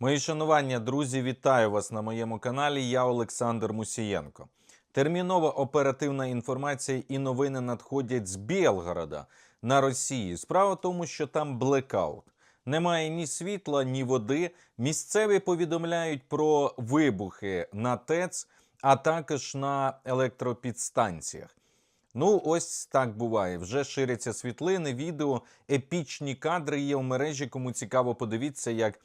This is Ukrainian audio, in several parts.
Мої шанування, друзі, вітаю вас на моєму каналі. Я Олександр Мусієнко. Термінова оперативна інформація і новини надходять з Білгорода на Росії. Справа в тому, що там блекаут. Немає ні світла, ні води. Місцеві повідомляють про вибухи на ТЕЦ, а також на електропідстанціях. Ну, ось так буває. Вже ширяться світлини, відео, епічні кадри є в мережі. Кому цікаво, подивіться, як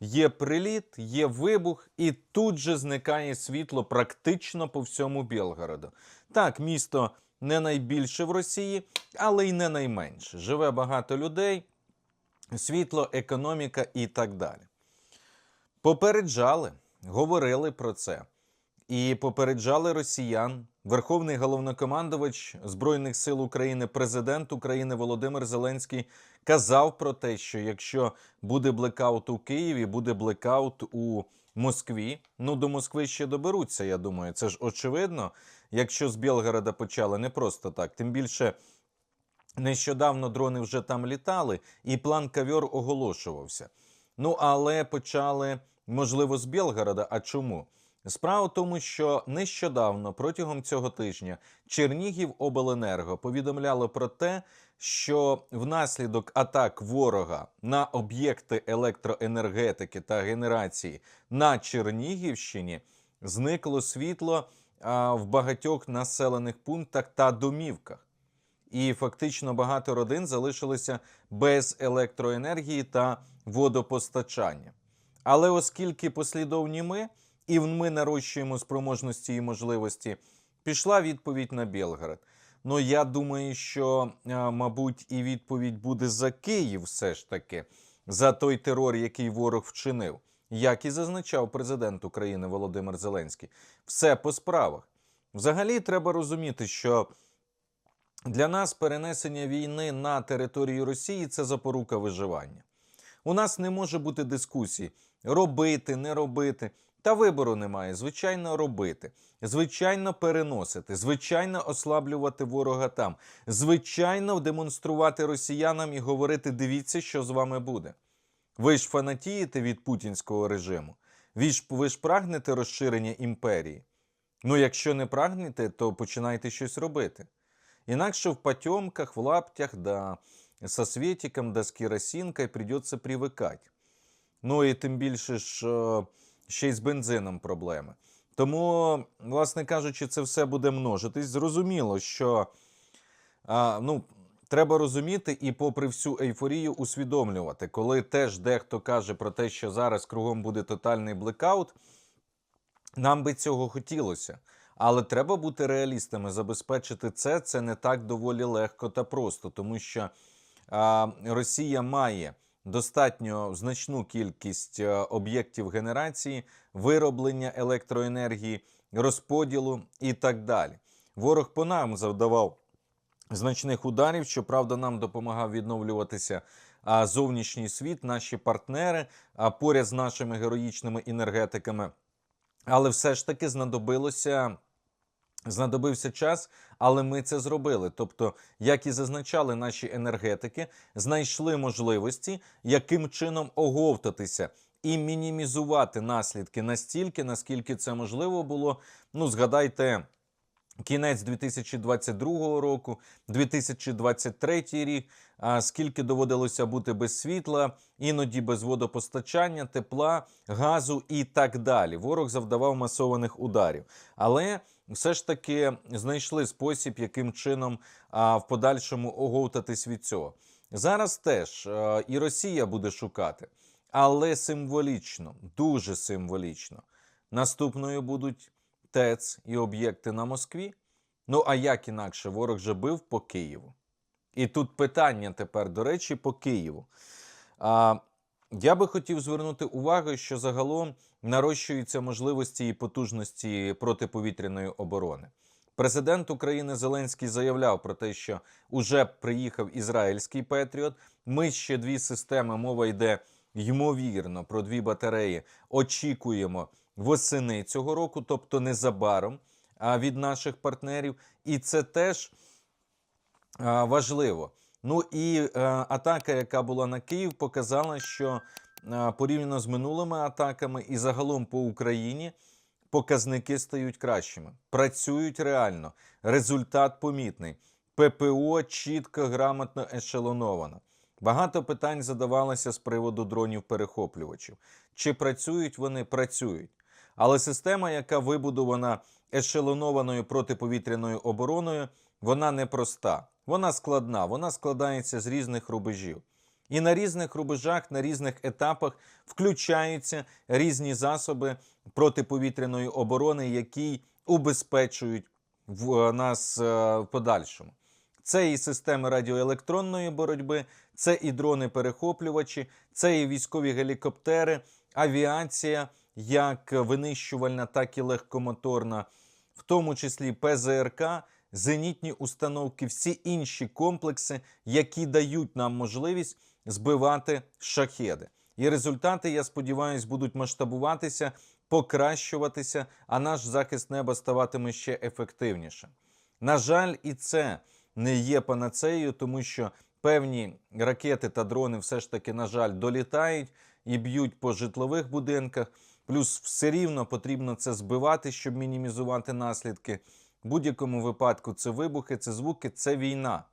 є приліт, є вибух, і тут же зникає світло практично по всьому Білгороду. Так, місто не найбільше в Росії, але й не найменше. Живе багато людей, світло, економіка і так далі. Попереджали, говорили про це. І попереджали росіян. Верховний головнокомандувач Збройних сил України, президент України Володимир Зеленський казав про те, що якщо буде блекаут у Києві, буде блекаут у Москві. Ну до Москви ще доберуться. Я думаю, це ж очевидно. Якщо з Білгорода почали не просто так, тим більше. Нещодавно дрони вже там літали, і план кавьор оголошувався. Ну але почали, можливо, з Білгорода. А чому? Справа в тому, що нещодавно протягом цього тижня Чернігів Обленерго повідомляло про те, що внаслідок атак ворога на об'єкти електроенергетики та генерації на Чернігівщині зникло світло в багатьох населених пунктах та домівках. І фактично багато родин залишилися без електроенергії та водопостачання. Але оскільки послідовні ми і ми нарощуємо спроможності і можливості, пішла відповідь на Білгород. Ну я думаю, що, мабуть, і відповідь буде за Київ, все ж таки, за той терор, який ворог вчинив, як і зазначав президент України Володимир Зеленський. Все по справах. Взагалі, треба розуміти, що для нас перенесення війни на територію Росії це запорука виживання. У нас не може бути дискусій робити, не робити. Та вибору немає. Звичайно, робити, звичайно, переносити, звичайно, ослаблювати ворога там, звичайно, демонструвати росіянам і говорити: дивіться, що з вами буде. Ви ж фанатієте від путінського режиму. Ви ж, ви ж прагнете розширення імперії. Ну, якщо не прагнете, то починайте щось робити. Інакше в потемках, в лаптях, да, со светиком, да з керосинкою придеться привикати. Ну і тим більше ж ще й з бензином проблеми. Тому, власне кажучи, це все буде множитись. Зрозуміло, що а, ну, треба розуміти і, попри всю ейфорію, усвідомлювати, коли теж дехто каже про те, що зараз кругом буде тотальний блекаут, нам би цього хотілося. Але треба бути реалістами. Забезпечити це це не так доволі легко та просто, тому що а, Росія має достатньо значну кількість е, об'єктів генерації, вироблення електроенергії, розподілу і так далі. Ворог по нам завдавав значних ударів. Щоправда, нам допомагав відновлюватися а, зовнішній світ, наші партнери а, поряд з нашими героїчними енергетиками. Але все ж таки знадобилося. Знадобився час, але ми це зробили. Тобто, як і зазначали наші енергетики, знайшли можливості, яким чином оговтатися і мінімізувати наслідки настільки, наскільки це можливо було. Ну, згадайте. Кінець 2022 року, 2023 рік, а скільки доводилося бути без світла, іноді без водопостачання, тепла, газу і так далі. Ворог завдавав масованих ударів. Але все ж таки знайшли спосіб, яким чином а, в подальшому оговтатись від цього. Зараз теж а, і Росія буде шукати, але символічно, дуже символічно. Наступною будуть ТЕЦ і об'єкти на Москві. Ну а як інакше, ворог же бив по Києву. І тут питання тепер, до речі, по Києву. А, я би хотів звернути увагу, що загалом нарощуються можливості і потужності протиповітряної оборони. Президент України Зеленський заявляв про те, що уже приїхав ізраїльський Петріот. Ми ще дві системи, мова йде ймовірно про дві батареї. Очікуємо восени цього року, тобто незабаром від наших партнерів. І це теж важливо. Ну і е, атака, яка була на Київ, показала, що а, порівняно з минулими атаками і загалом по Україні показники стають кращими, працюють реально, результат помітний. ППО чітко, грамотно ешелоновано. Багато питань задавалося з приводу дронів-перехоплювачів. Чи працюють вони? Працюють. Але система, яка вибудована ешелонованою протиповітряною обороною, вона непроста, вона складна, вона складається з різних рубежів. І на різних рубежах, на різних етапах включаються різні засоби протиповітряної оборони, які убезпечують в- нас е, в подальшому. Це і системи радіоелектронної боротьби, це і дрони-перехоплювачі, це і військові гелікоптери, авіація, як винищувальна, так і легкомоторна, в тому числі ПЗРК, зенітні установки, всі інші комплекси, які дають нам можливість збивати шахеди. І результати, я сподіваюся, будуть масштабуватися, покращуватися, а наш захист неба ставатиме ще ефективнішим. На жаль, і це не є панацеєю, тому що певні ракети та дрони все ж таки, на жаль, долітають і б'ють по житлових будинках. Плюс все рівно потрібно це збивати, щоб мінімізувати наслідки. В будь-якому випадку це вибухи, це звуки, це війна.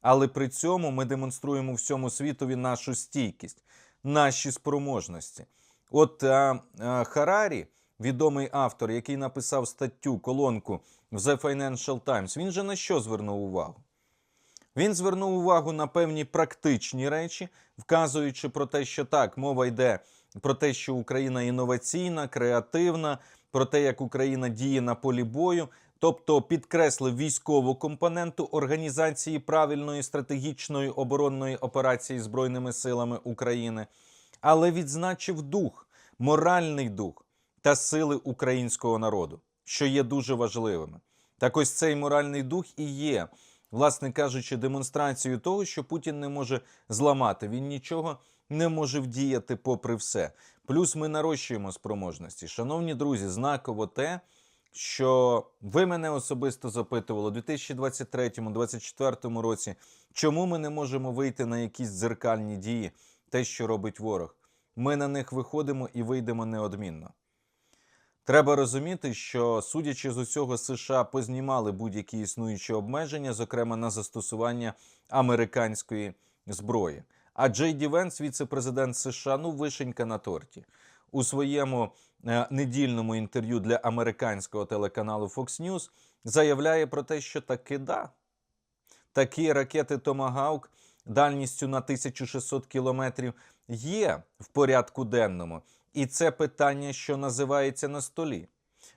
Але при цьому ми демонструємо всьому світові нашу стійкість, наші спроможності. От а, а, Харарі, відомий автор, який написав статтю, колонку в The Financial Times, він же на що звернув увагу? Він звернув увагу на певні практичні речі, вказуючи про те, що так, мова йде про те, що Україна інноваційна, креативна, про те, як Україна діє на полі бою, тобто підкреслив військову компоненту організації правильної стратегічної оборонної операції Збройними силами України, але відзначив дух, моральний дух та сили українського народу, що є дуже важливими. Так ось цей моральний дух і є, власне кажучи, демонстрацією того, що Путін не може зламати. Він нічого не може вдіяти попри все. Плюс ми нарощуємо спроможності. Шановні друзі, знаково те, що ви мене особисто запитували у 2023-2024 році, чому ми не можемо вийти на якісь дзеркальні дії, те, що робить ворог. Ми на них виходимо і вийдемо неодмінно. Треба розуміти, що, судячи з усього, США познімали будь-які існуючі обмеження, зокрема на застосування американської зброї. А Джей Ді Венс, віце-президент США, ну вишенька на торті. У своєму недільному інтерв'ю для американського телеканалу Fox News заявляє про те, що таки да. Такі ракети Томагавк дальністю на 1600 кілометрів є в порядку денному. І це питання, що називається на столі.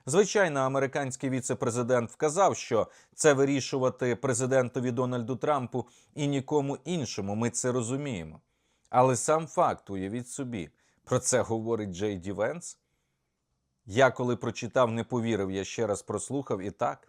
Звичайно, американський віце-президент вказав, що це вирішувати президентові Дональду Трампу і нікому іншому. Ми це розуміємо. Але сам факт, уявіть собі, про це говорить Джей Ді Венс. Я коли прочитав, не повірив, я ще раз прослухав, і так,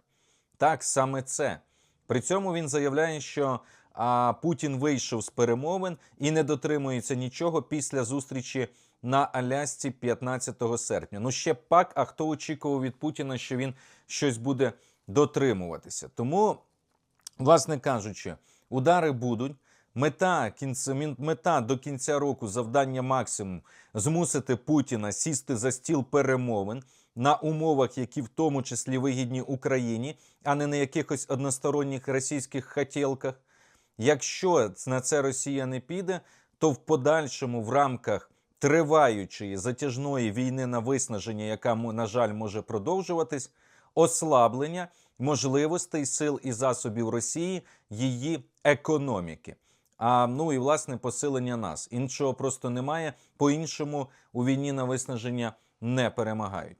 так, саме це. При цьому він заявляє, що а, Путін вийшов з перемовин і не дотримується нічого після зустрічі на Алясці 15 серпня. Ну ще пак, а хто очікував від Путіна, що він щось буде дотримуватися? Тому, власне кажучи, удари будуть. Мета кінця мета до кінця року завдання максимум змусити Путіна сісти за стіл перемовин на умовах, які в тому числі вигідні Україні, а не на якихось односторонніх російських хотілках. Якщо на це Росія не піде, то в подальшому в рамках триваючої затяжної війни на виснаження, яка на жаль може продовжуватись, ослаблення можливостей сил і засобів Росії, її економіки. А ну і власне посилення нас. Іншого просто немає. По-іншому у війні на виснаження не перемагають.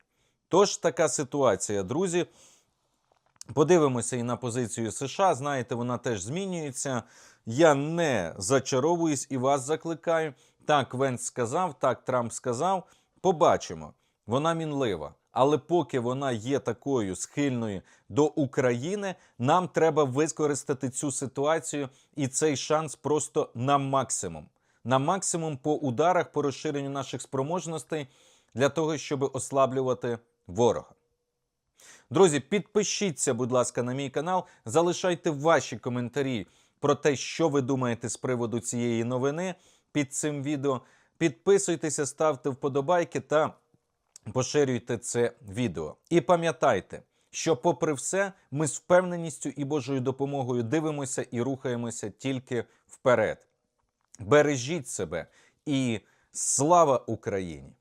Тож така ситуація, друзі. Подивимося і на позицію США. Знаєте, вона теж змінюється. Я не зачаровуюсь і вас закликаю. Так, Венс сказав, так Трамп сказав. Побачимо. Вона мінлива. Але поки вона є такою схильною до України, нам треба використати цю ситуацію і цей шанс просто на максимум. На максимум по ударах, по розширенню наших спроможностей для того, щоб ослаблювати ворога. Друзі, підпишіться, будь ласка, на мій канал, залишайте ваші коментарі про те, що ви думаєте з приводу цієї новини під цим відео. Підписуйтеся, ставте вподобайки та поширюйте це відео. І пам'ятайте, що, попри все, ми з впевненістю і Божою допомогою дивимося і рухаємося тільки вперед. Бережіть себе і слава Україні!